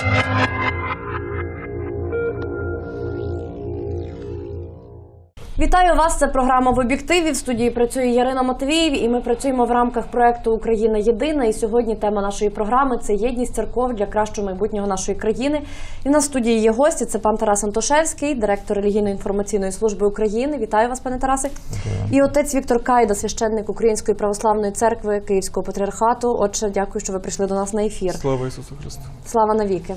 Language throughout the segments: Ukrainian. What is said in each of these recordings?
Thank you. Вітаю вас. Це програма в об'єктиві. В студії працює Ярина Матвіїв, і ми працюємо в рамках проекту Україна Єдина. І сьогодні тема нашої програми це єдність церков для кращого майбутнього нашої країни. І в нас в студії є гості. Це пан Тарас Антошевський, директор релігійно-інформаційної служби України. Вітаю вас, пане Тарасе. І отець Віктор Кайда, священник Української православної церкви Київського патріархату. Отже, дякую, що ви прийшли до нас на ефір. Слава Ісусу Христу! Слава навіки.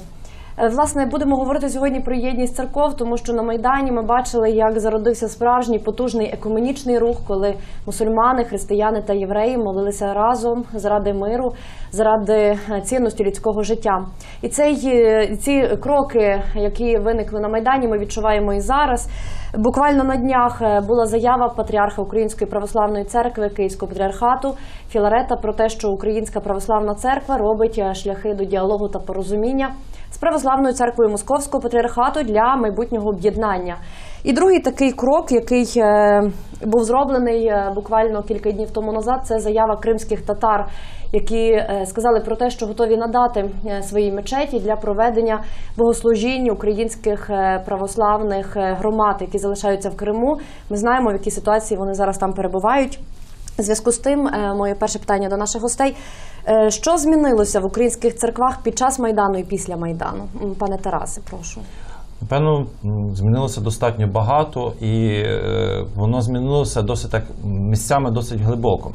Е, Власне, будемо говорити сьогодні про єдність церков, тому що на майдані ми бачили, як зародився справжній потужний екуменічний рух, коли мусульмани, християни та євреї молилися разом заради миру, заради е, цінності людського життя. І цей е, ці кроки, які виникли на майдані, ми відчуваємо і зараз. Буквально на днях була заява патріарха Української православної церкви Київського патріархату Філарета про те, що Українська православна церква робить шляхи до діалогу та порозуміння з православною церквою Московського патріархату для майбутнього об'єднання. І другий такий крок, який е, був зроблений е, буквально кілька днів тому назад, це заява кримських татар, які е, сказали про те, що готові надати свої мечеті для проведення богослужінь українських православних громад, які залишаються в Криму. Ми знаємо, в якій ситуації вони зараз там перебувають. Зв'язку з тим, е, моє перше питання до наших гостей: Е, що змінилося в українських церквах під час майдану і після майдану? Пане Тарасе, прошу. Напевно, змінилося достатньо багато, і е, воно змінилося досить так місцями досить глибоко.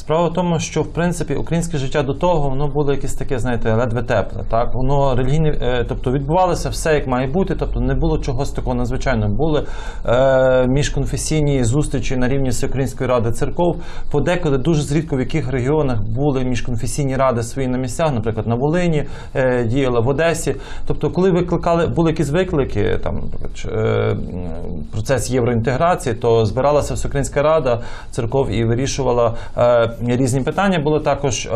Справа в тому, що в принципі українське життя до того воно було якесь таке, знаєте, ледве тепле. Так воно релігійне, е, тобто відбувалося все як має бути, тобто не було чогось такого надзвичайного. Були е, міжконфесійні зустрічі на рівні Всеукраїнської ради церков. Подекуди дуже зрідко в яких регіонах були міжконфесійні ради свої на місцях, наприклад, на Волині е, діяла в Одесі. Тобто, коли викликали були якісь виклики, там е, процес євроінтеграції, то збиралася Всеукраїнська рада церков і вирішувала е, різні питання. Були також.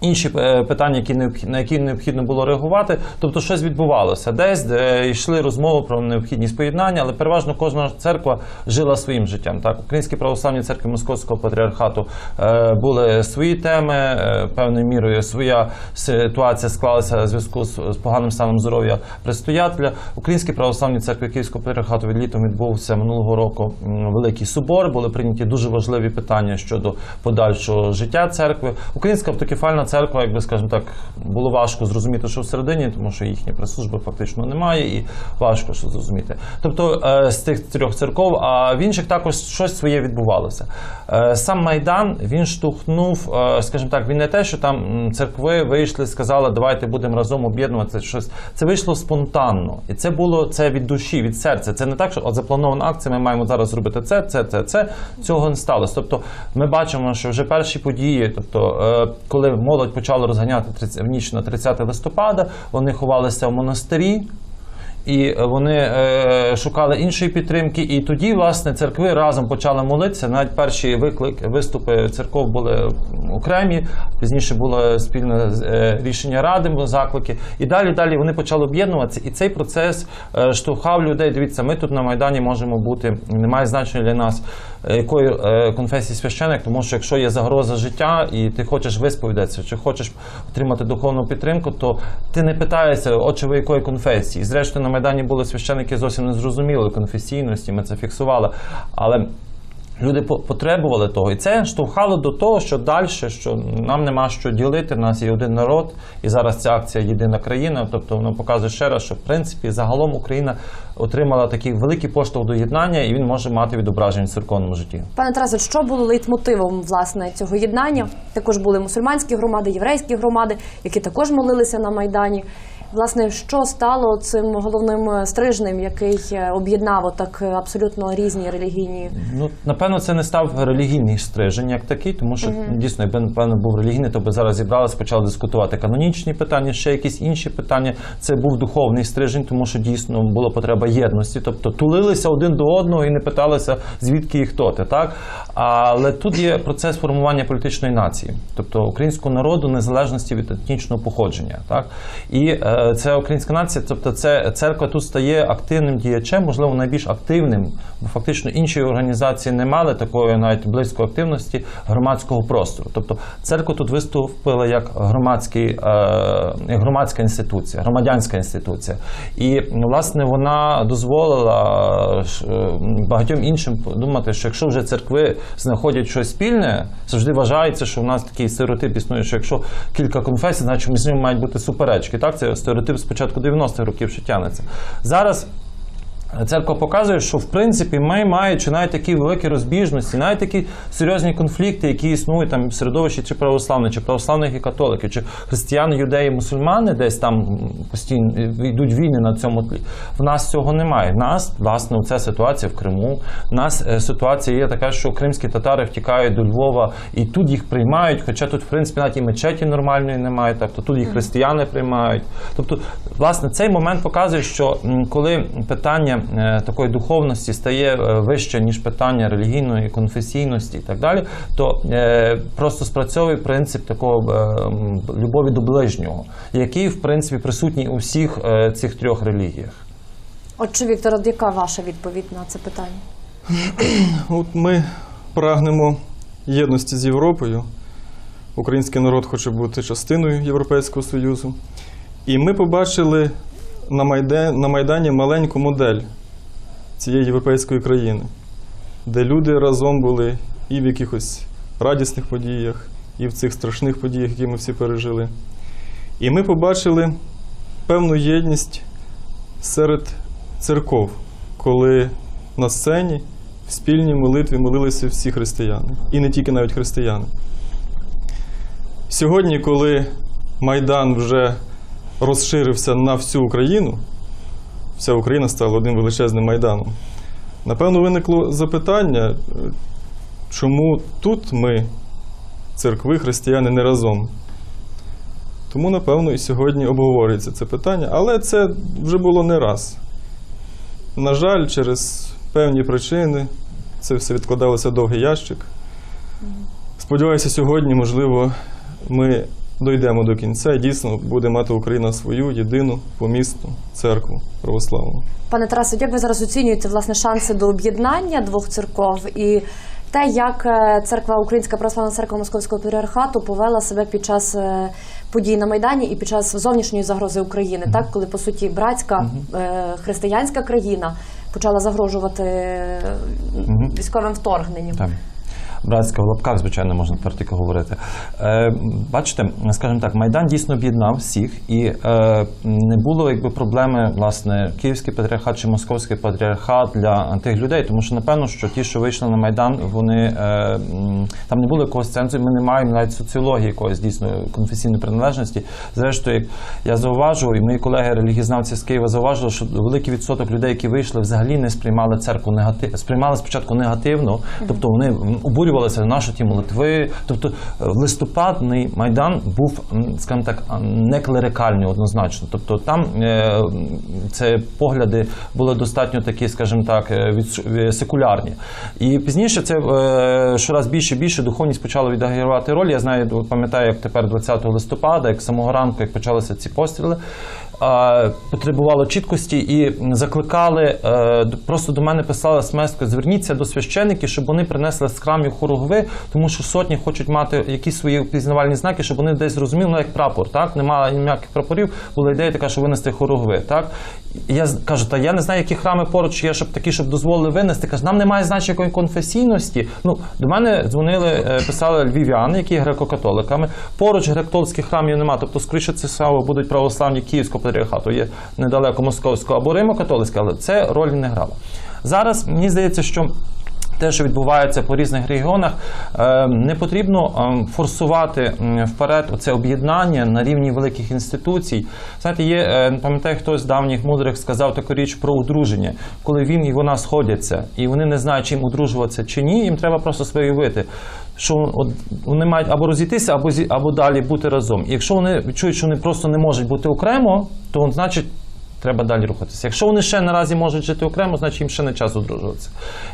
Інші е, питання, які на які необхідно було реагувати, тобто щось відбувалося десь, де йшли розмови про необхідність поєднання, але переважно кожна церква жила своїм життям. Так, українські православні церкви Московського патріархату е, були свої теми, е, певною мірою своя ситуація склалася в зв'язку з, з поганим станом здоров'я предстоятеля. Українські православні церкви Київського патріархату від літом відбувся минулого року великий собор. Були прийняті дуже важливі питання щодо подальшого життя церкви. Українська автокефальна церква, якби скажімо так, було важко зрозуміти, що всередині, тому що їхньої прес-служби фактично немає, і важко що зрозуміти. Тобто е, з тих трьох церков, а в інших також щось своє відбувалося. Е, Сам майдан він штовхнув, е, скажімо так, він не те, що там церкви вийшли, сказали, давайте будемо разом об'єднуватися. Щось це вийшло спонтанно, і це було це від душі, від серця. Це не так, що от запланована акція. Ми маємо зараз зробити це, це, це, це. Цього не сталося. Тобто, ми бачимо, що вже перші події, тобто, коли молодь почала розганяти в ніч на 30 листопада, вони ховалися в монастирі. І вони е, шукали іншої підтримки, і тоді власне церкви разом почали молитися. Навіть перші виклик виступи церков були окремі. Пізніше було спільне е, рішення ради, заклики. І далі далі вони почали об'єднуватися. І цей процес е, штовхав людей. Дивіться, ми тут на майдані можемо бути. Немає значення для нас якої конфесії священик, тому що якщо є загроза життя, і ти хочеш висповідатися, чи хочеш отримати духовну підтримку, то ти не питаєшся, отче, ви якої конфесії. Зрештою майдані були священики зовсім незрозумілої конфесійності. Ми це фіксували. Але Люди по- потребували того, і це штовхало до того, що далі, що нам нема що ділити. в нас є один народ, і зараз ця акція єдина країна. Тобто воно показує ще раз, що в принципі загалом Україна отримала такий великий поштовх до єднання, і він може мати відображення в церковному житті. Пане Тарасе, що було лейтмотивом власне цього єднання? Також були мусульманські громади, єврейські громади, які також молилися на майдані. Власне, що стало цим головним е, стрижнем, який е, об'єднав отак е, абсолютно різні релігійні Ну напевно, це не став релігійний стрижень як такий, тому що дійсно, якби напевно був релігійний, то би зараз зібралися, почали дискутувати канонічні питання, ще якісь інші питання. Це був духовний стрижень, тому що дійсно була потреба єдності, тобто тулилися один до одного і не питалися звідки і хто ти. Так Але тут є процес формування політичної нації, тобто українського народу незалежності від етнічного походження. Так? І е, це українська нація, тобто це церква тут стає активним діячем, можливо, найбільш активним, бо фактично інші організації не мали такої навіть близької активності громадського простору. Тобто церква тут виступила як громадський, е, громадська інституція, громадянська інституція. І власне вона дозволила е, багатьом іншим думати, що якщо вже церкви знаходять щось спільне, завжди вважається, що в нас такий стереотип існує, що якщо кілька конфесій, значить між ними мають бути суперечки. Так, це стереотип з початку 90-х років, ще тягнеться. Зараз Церква показує, що в принципі ми, маючи навіть такі великі розбіжності, навіть такі серйозні конфлікти, які існують там в середовищі чи православних, чи православних і католиків, чи християни, юдеї, мусульмани десь там постійно йдуть війни на цьому тлі. В нас цього немає. В нас, власне, ця ситуація в Криму. В нас е, ситуація є така, що кримські татари втікають до Львова і тут їх приймають, хоча тут, в принципі, навіть і мечеті нормальної немає, тобто тут їх християни приймають. Тобто, власне, цей момент показує, що коли питання такої духовності стає е, вище, ніж питання релігійної конфесійності і так далі, то е, просто спрацьовує принцип такого е, любові до ближнього, який, в принципі, присутній у всіх е, цих трьох релігіях. Отже, Віктор, от яка ваша відповідь на це питання? От ми прагнемо єдності з Європою. Український народ хоче бути частиною Європейського Союзу. І ми побачили на, Майде, на Майдані маленьку модель цієї європейської країни, де люди разом були і в якихось радісних подіях, і в цих страшних подіях, які ми всі пережили. І ми побачили певну єдність серед церков, коли на сцені в спільній молитві молилися всі християни, і не тільки навіть християни. Сьогодні, коли Майдан вже розширився на всю Україну, вся Україна стала одним величезним майданом. Напевно, виникло запитання, е, чому тут ми, церкви, християни, не разом. Тому, напевно, і сьогодні обговорюється це питання, але це вже було не раз. На жаль, через певні причини це все відкладалося довгий ящик. Сподіваюся, сьогодні, можливо, ми дійдемо до кінця і дійсно буде мати Україна свою єдину помісну церкву православну. Пане Тарасе, як ви зараз оцінюєте власне шанси до об'єднання двох церков і те, як е, церква Українська православна церква Московського патріархату повела себе під час е, подій на майдані і під час зовнішньої загрози України, так коли по суті братська е, християнська країна почала загрожувати е, військовим вторгненням. Так. Братська в лапках, звичайно, можна тепер тільки говорити. Е, бачите, скажімо так, Майдан дійсно об'єднав всіх, і е, не було якби проблеми, власне, Київський патріархат чи Московський патріархат для тих людей, тому що напевно, що ті, що вийшли на Майдан, вони е, там не було якогось цензу, ми не маємо навіть соціології якоїсь дійсно конфесійної приналежності. Зрештою, як я зауважував, і мої колеги релігізнавці з Києва зауважили, що великий відсоток людей, які вийшли, взагалі не сприймали церкву негативно, сприймали спочатку негативно, тобто вони м, обурювалися на що ті молитви. Тобто е, листопадний майдан був, скажімо так, не клерикальний однозначно. Тобто там е, це погляди були достатньо такі, скажімо так, е, секулярні. І пізніше це щораз більше і більше духовність почала відігравати роль. Я знаю, пам'ятаю, як тепер 20 листопада, як самого ранку, як почалися ці постріли. Потребувало чіткості і закликали е, просто до мене писали смс зверніться до священиків, щоб вони принесли з храмів хоругви, тому що сотні хочуть мати якісь свої впізнавальні знаки, щоб вони десь зрозуміли, ну як прапор, так немає ніяких прапорів. Була ідея така, що винести хоругви. Так я кажу, та я не знаю, які храми поруч є, щоб такі, щоб дозволили винести. Каже, нам немає значення конфесійності. Ну до мене дзвонили, е, писали львів'яни, які є греко-католиками. Поруч греко-католицьких храмів немає. Тобто, скоріше це саме будуть православні Київського патріархату, є недалеко московського або римо-католицьке, але це роль не грала. Зараз мені здається, що те, що відбувається по різних регіонах, е, не потрібно е, форсувати вперед оце об'єднання на рівні великих інституцій. Знаєте, є, е, пам'ятаю, хтось з давніх мудрих сказав таку річ про одруження, коли він і вона сходяться, і вони не знають, чим одружуватися чи ні, їм треба просто себе уявити. Що вони мають або розійтися, або або далі бути разом. І якщо вони відчують, що вони просто не можуть бути окремо, то значить треба далі рухатися. Якщо вони ще наразі можуть жити окремо, значить їм ще не час одружуватися.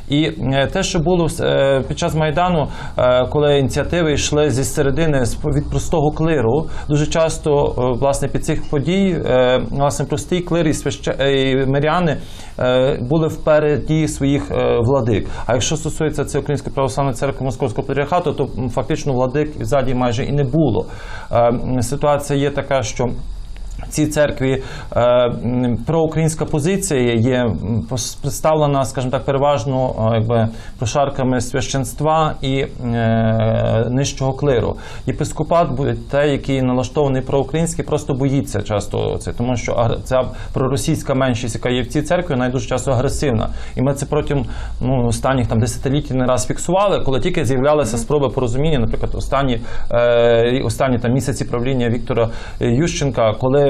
І е, те, що було е, під час Майдану, е, коли ініціативи йшли зі середини від простого клиру, дуже часто власне під цих подій власне простий клир і, свяще... е, і миряни були впереді своїх владик. А якщо стосується це Української православної церкви Московського патріархату, то фактично владик ззаді майже і не було. Ситуація є така, що в цій церкві е, проукраїнська позиція є представлена, скажімо так, переважно е, якби прошарками священства і е, нижчого клиру. Єпископат буде те, який налаштований проукраїнський, просто боїться часто це, тому що ця проросійська меншість, яка є в цій церкві, вона дуже часто агресивна. І ми це протягом ну, останніх там десятиліть не раз фіксували, коли тільки з'являлися спроби порозуміння, наприклад, останні, е, останні там місяці правління Віктора Ющенка, коли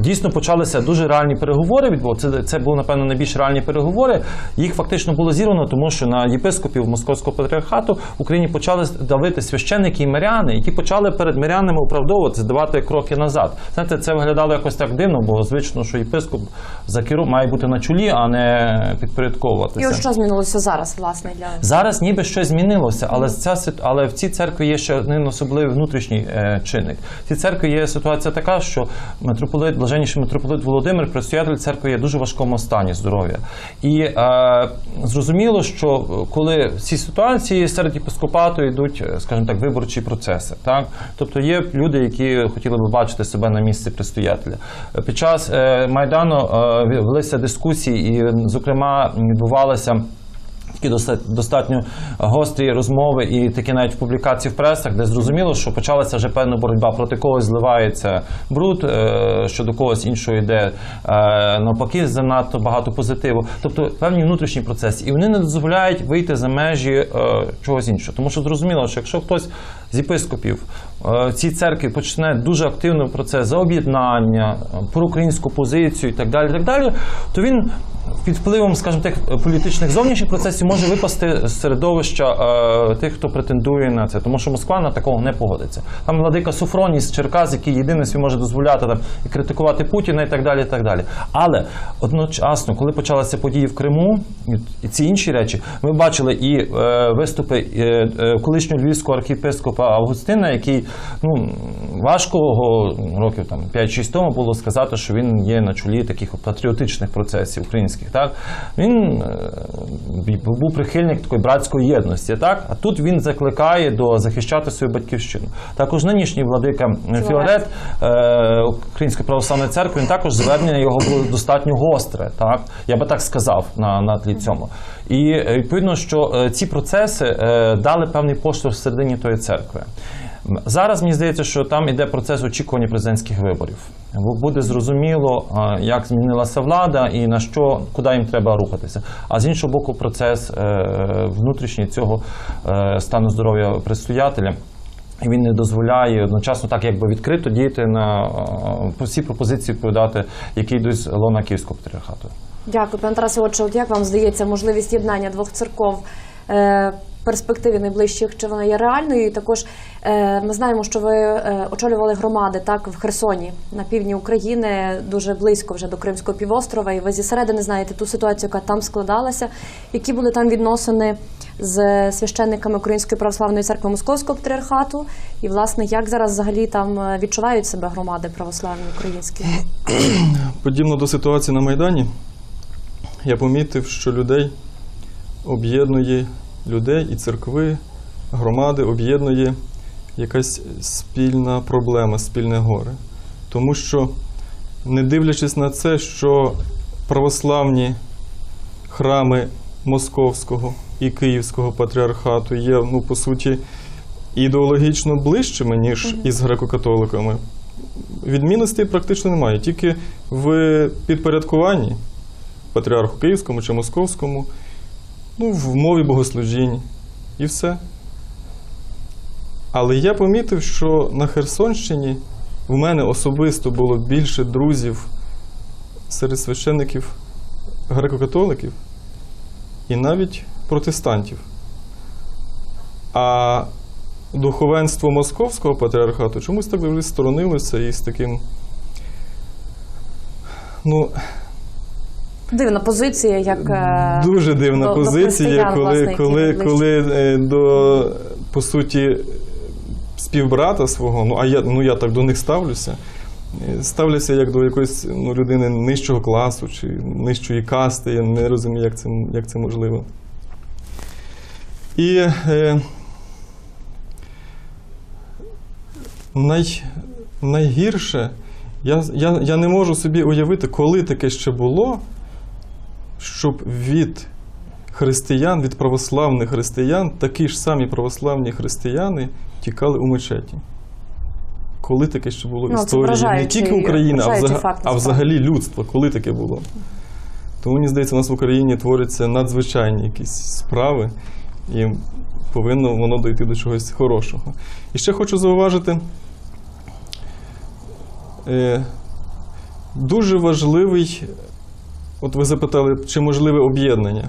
дійсно почалися дуже реальні переговори. Відбувалися. Це, це були, напевно, найбільш реальні переговори. Їх фактично було зірвано, тому що на єпископів Московського патріархату в Україні почали давити священники і миряни, які почали перед мирянами оправдовувати, здавати кроки назад. Знаєте, це виглядало якось так дивно, бо звично, що єпископ за керу має бути на чолі, а не підпорядковуватися. І ось що змінилося зараз, власне, для Зараз ніби щось змінилося, але ця але в цій церкві є ще один особливий внутрішній е, чинник. В цій церкві є ситуація така, що митрополит, блаженніший митрополит Володимир, предстоятель церкви, є в дуже важкому стані здоров'я. І е, зрозуміло, що е, коли в цій ситуації серед єпископату йдуть, е, скажімо так, виборчі процеси. Так? Тобто є люди, які хотіли би бачити себе на місці предстоятеля. Під час е, Майдану е, велися дискусії, і, зокрема, відбувалися такі достатньо гострі розмови і такі навіть в публікації в пресах, де зрозуміло, що почалася вже певна боротьба проти когось зливається бруд, е, щодо когось іншого йде е, навпаки занадто багато позитиву. Тобто певні внутрішні процеси, і вони не дозволяють вийти за межі е, чогось іншого. Тому що зрозуміло, що якщо хтось з єпископів цій церкві почне дуже активно процес за об'єднання, про українську позицію і так далі, то він під впливом, скажімо так, політичних зовнішніх процесів може випасти з середовища е, тих, хто претендує на це, тому що Москва на такого не погодиться. Там владика Суфроній з Черкас, який єдиний собі може дозволяти там і критикувати Путіна і так далі. і так далі. Але одночасно, коли почалися події в Криму і ці інші речі, ми бачили і е, виступи е, е, колишнього львівського архієпископа Августина, який ну важко його років там 5-6 тому було сказати, що він є на чолі таких патріотичних процесів українських. Так він е, був прихильник такої братської єдності. Так, а тут він закликає до захищати свою батьківщину. Також нинішній владика Філарет е, Української православної церкви він також звернення його було достатньо гостре. Так, я би так сказав на, на тлі цьому. І е, відповідно, що е, ці процеси е, дали певний поштовх всередині тої церкви. Зараз мені здається, що там іде процес очікування президентських виборів. Бу- Буде зрозуміло, як змінилася влада і на що, куди їм треба рухатися. А з іншого боку, процес е, внутрішній цього е, стану здоров'я предстоятеля. І він не дозволяє одночасно так якби відкрито діяти на всі пропозиції відповідати, які йдуть з лона Київського патріархату. Дякую, пане Тарасе. Отже, от як вам здається, можливість єднання двох церков е, перспективі найближчих, чи вона є реальною? І також е, ми знаємо, що ви е, очолювали громади так в Херсоні на півдні України, дуже близько вже до Кримського півострова. І ви зі середини знаєте ту ситуацію, яка там складалася. Які були там відносини з священниками Української православної церкви Московського патріархату? І власне як зараз взагалі там е, відчувають себе громади православні українські? Подібно до ситуації на Майдані, я помітив, що людей об'єднує людей і церкви, громади об'єднує якась спільна проблема, спільне горе. Тому що, не дивлячись на це, що православні храми Московського і Київського патріархату є, ну, по суті, ідеологічно ближчими, ніж із греко-католиками, відмінностей практично немає. Тільки в підпорядкуванні патріарху Київському чи Московському, ну, в мові богослужінь і все. Але я помітив, що на Херсонщині в мене особисто було більше друзів серед священників греко-католиків і навіть протестантів. А духовенство Московського патріархату чомусь так завжди сторонилося і з таким Ну, Дивна позиція, як е, Дуже дивна до- до позиція, християн, коли, власне, коли, коли е, до по суті співбрата свого, ну а я ну я так до них ставлюся. е, Ставлюся як до якоїсь ну, людини нижчого класу чи нижчої касти. Я не розумію, як це, як це можливо. І е, най, найгірше, я, я, я не можу собі уявити, коли таке ще було, щоб від християн, від православних християн, такі ж самі православні християни тікали у мечеті. Коли таке ще було Ну, історії не тільки України, а, вражаючий взага- факт, а взагалі людства, коли таке було. Тому мені здається, у нас в Україні творяться надзвичайні якісь справи, і повинно воно дойти до чогось хорошого. І ще хочу зауважити. Е, дуже важливий, от ви запитали, чи можливе об'єднання.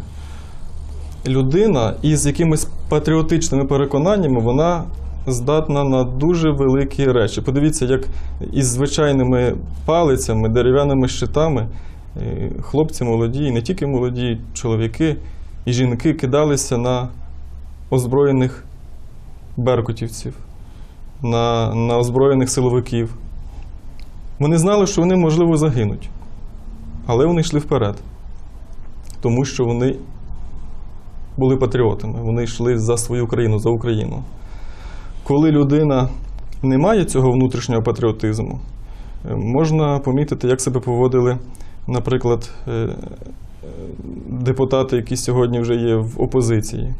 Людина із якимись патріотичними переконаннями, вона здатна на дуже великі речі. Подивіться, як із звичайними палицями, дерев'яними щитами е, хлопці молоді, і не тільки молоді, чоловіки і жінки кидалися на озброєних беркутівців, на, на озброєних силовиків. Вони знали, що вони, можливо, загинуть. Але вони йшли вперед. Тому що вони були патріотами, вони йшли за свою країну, за Україну. Коли людина не має цього внутрішнього патріотизму, е, можна помітити, як себе поводили, наприклад, е, е, депутати, які сьогодні вже є в опозиції.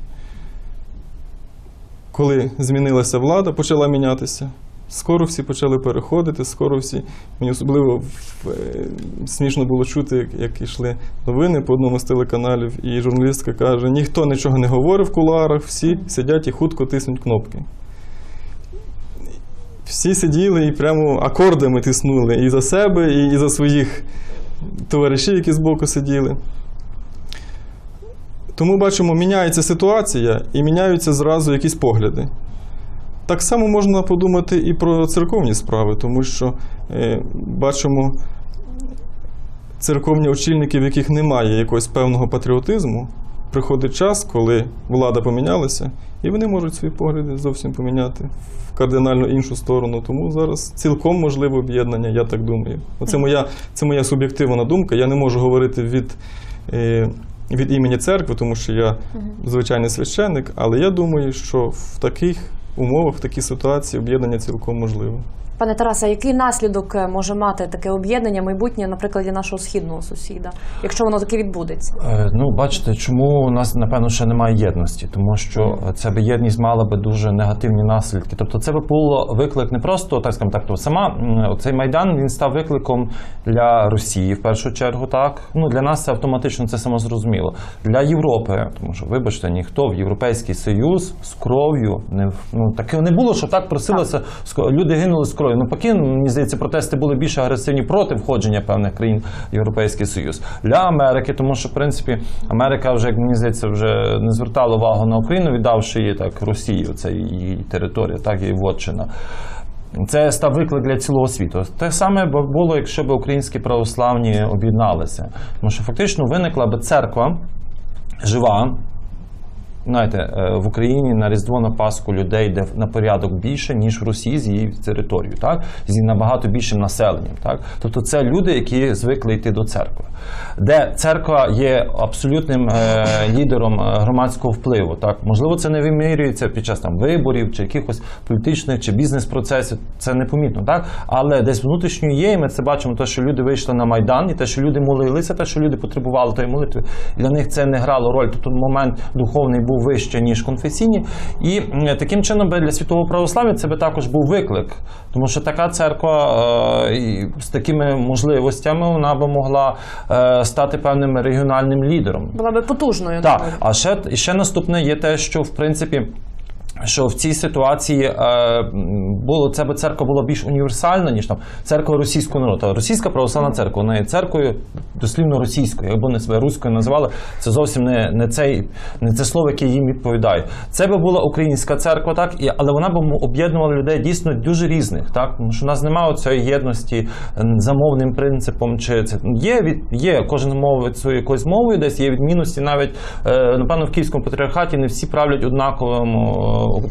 Коли змінилася влада, почала мінятися. Скоро всі почали переходити, скоро всі. Мені особливо е, смішно було чути, як, йшли новини по одному з телеканалів, і журналістка каже: ніхто нічого не говорив в кулуарах, всі сидять і хутко тиснуть кнопки. Всі сиділи і прямо акордами тиснули і за себе, і за своїх товаришів, які збоку сиділи. Тому бачимо, міняється ситуація і міняються зразу якісь погляди. Так само можна подумати і про церковні справи, тому що е, бачимо церковні очільники, в яких немає якогось певного патріотизму. Приходить час, коли влада помінялася, і вони можуть свої погляди зовсім поміняти в кардинально іншу сторону. Тому зараз цілком можливе об'єднання, я так думаю. Оце моя, це моя суб'єктивна думка. Я не можу говорити від, е, від імені церкви, тому що я звичайний священник, але я думаю, що в таких умовах, в такій ситуації об'єднання цілком можливе. Пане Тарасе, який наслідок е, може мати таке об'єднання майбутнє, наприклад, для нашого східного сусіда, якщо воно таке відбудеться? Е, Ну, бачите, чому у нас напевно ще немає єдності, тому що ця би єдність мала би дуже негативні наслідки. Тобто, це би було виклик не просто так скажімо так, то сама цей майдан він став викликом для Росії в першу чергу. Так ну для нас це автоматично це самозрозуміло. Для Європи, тому що, вибачте, ніхто в Європейський Союз з кров'ю не ну таке не було, що так просилося. з- Люди гинули з кров'ю. Ну, поки мені здається, протести були більш агресивні проти входження певних країн в Європейський Союз для Америки, тому що в принципі Америка вже як мені здається вже не звертала увагу на Україну, віддавши її так Росії, це її територія, так її вотчина. Це став виклик для цілого світу. Те саме було, якщо б українські православні об'єдналися. Тому що фактично виникла би церква жива. Знаєте, е, в Україні на Різдво на Пасху людей йде на порядок більше, ніж в Росії з її територією, так? З набагато більшим населенням. Так? Тобто це люди, які звикли йти до церкви, де церква є абсолютним е, лідером е, громадського впливу. Так? Можливо, це не вимірюється під час там, виборів чи якихось політичних чи бізнес-процесів, це непомітно, так? Але десь внутрішньо є, і ми це бачимо, те, що люди вийшли на Майдан, і те, що люди молилися, те, що люди потребували тої молитви, для них це не грало роль. Тобто момент духовний був вище, ніж конфесійні. І таким чином би для світового православ'я це би також був виклик. Тому що така церква е, з такими можливостями вона би могла е, стати певним регіональним лідером. Була би потужною. Так, а ще, ще наступне є те, що в принципі. що в цій ситуації е, було це би церква була більш універсальна, ніж там церква російського народу. Російська православна церква вона є церквою дослівно російською, або не себе руською називали. Це зовсім не, не, цей, не це слово, яке їм відповідає. Це би була українська церква, так і але вона б об'єднувала людей дійсно дуже різних, так тому що в нас немає цієї єдності за мовним принципом. Чи це є від є кожен мовить свою якоюсь мовою, десь є відмінності. Навіть е, напевно в київському патріархаті не всі правлять однаковим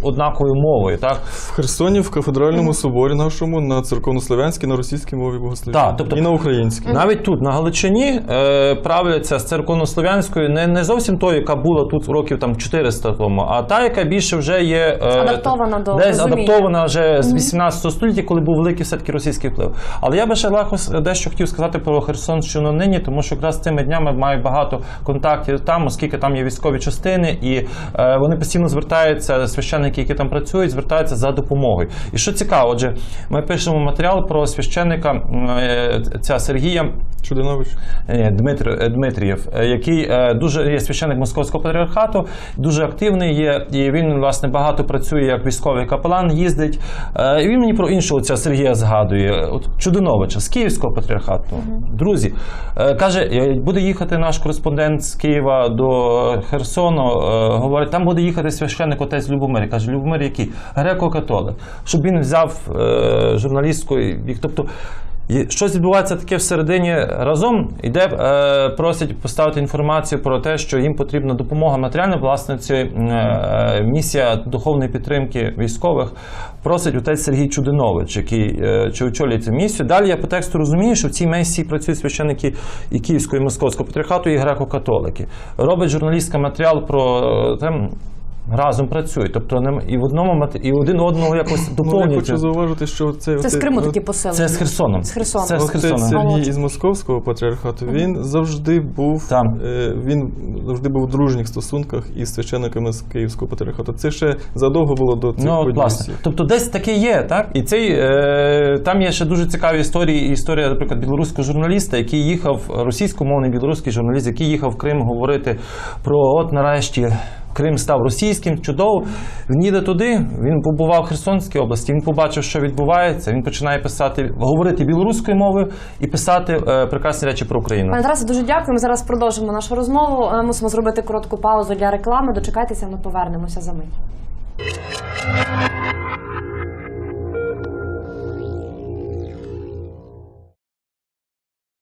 однаковою мовою. Так В Херсоні в кафедральному соборі нашому на церковнослов'янській, на російській мові. Так, тобто- і на українській. Навіть тут, на Галичині, е, правляться з церковнослов'янською не, не зовсім тою, яка була тут років там 400 тому, а та, яка більше вже є е, Адаптована до десь розуміння. адаптована вже з 18 століття, коли був великий все-таки російський вплив. Але я би ще легко дещо хотів сказати про Херсонщину нині, тому що якраз цими днями маю багато контактів там, оскільки там є військові частини, і е, вони постійно звертаються, священники, які там працюють, звертаються за допомогою. І що цікаво, отже, ми пишемо матеріал про священника е, ця Сергія. Чудинович. Ні, Дмитр, е, Дмитрієв, е, який е, дуже є священник московського патріархату, дуже активний є, і він власне багато працює як військовий капелан, їздить. Е, І він мені про іншого ця Сергія згадує, от Чудиновича з Київського патріархату. Друзі, е, каже, е, буде їхати наш кореспондент з Києва до Херсону. е, Говорить, там буде їхати священник отець Любомир. Каже, Любомир, який греко-католик, щоб він взяв е, журналістку, тобто. Щось відбувається таке всередині разом, іде, е, просять поставити інформацію про те, що їм потрібна допомога матеріальна. Власне, ці, е, місія духовної підтримки військових просить отець Сергій Чудинович, який е, чи очолює цю місію. Далі я по тексту розумію, що в цій місії працюють священники і Київського і Московського патріархату, і греко-католики. Робить журналістський матеріал про е. Разом працюють, тобто нем- і в одному і один одного якось Ну, я хочу зауважити, що це, Це з Криму такі посили. Це з Херсоном. З Херсона. Це з Херсоном. Сергій із московського патріархату. Він завжди був Там. е, він завжди був в дружніх стосунках із священниками з Київського патріархату. Це ще задовго було до цих Ну, от, подій. власне. Тобто десь таке є, так? І цей, е, там є ще дуже цікаві історії. Історія, наприклад, білоруського журналіста, який їхав, російськомовний білоруський журналіст, який їхав в Крим говорити про от нарешті. Крим став російським, чудово. Він їде туди, він побував в Херсонській області, він побачив, що відбувається. Він починає писати, говорити білоруською мовою і писати е, прекрасні речі про Україну. Пане Тарасе, дуже Ми Зараз продовжимо нашу розмову. Е, Мусимо зробити коротку паузу для реклами. Дочекайтеся, ми повернемося за мить.